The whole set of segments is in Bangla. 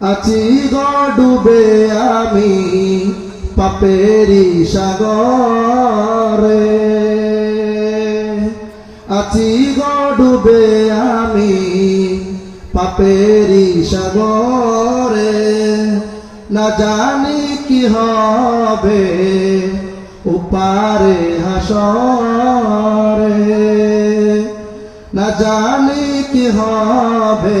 আছি ডুবে আমি পাপেরি সাগরে। আছি ডুবে আমি পাপেরি সাগরে। না জানি কি হবে উপারে হাসরে। না জানি কি হবে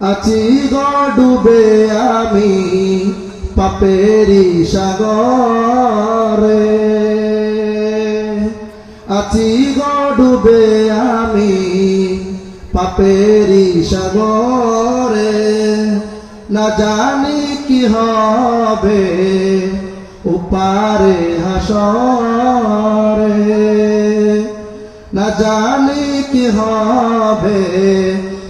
আছি ডুবে আমি পাপেরি সাগরে। আছি ডুবে আমি পাপেরি সাগরে। না জানি কি হবে উপারে হাসরে। না জানি কি হবে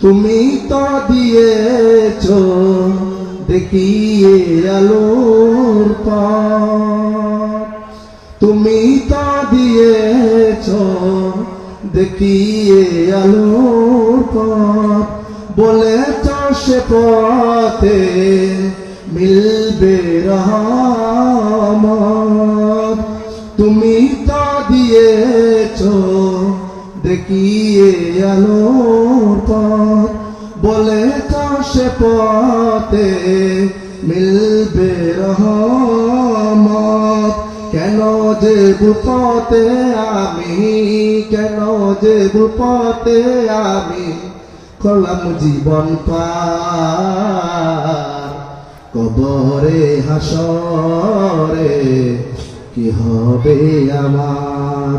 তুমি তো দিয়েছ, দেখিয়ে আলোর তুমি তো দিয়েছ, দেখিয়ে আলোর পথ। বলেছ পথে মিলবে রহমত। তুমি তো দিয়েছ দেখিয়ে আলোর পথ বলেছ সে পথে মিলবে রহমত। কেন যে বুপতে আমি, কেন যে বুপতে আমি করলাম জীবন পার। কবরে, হাসরে কি হবে আমার?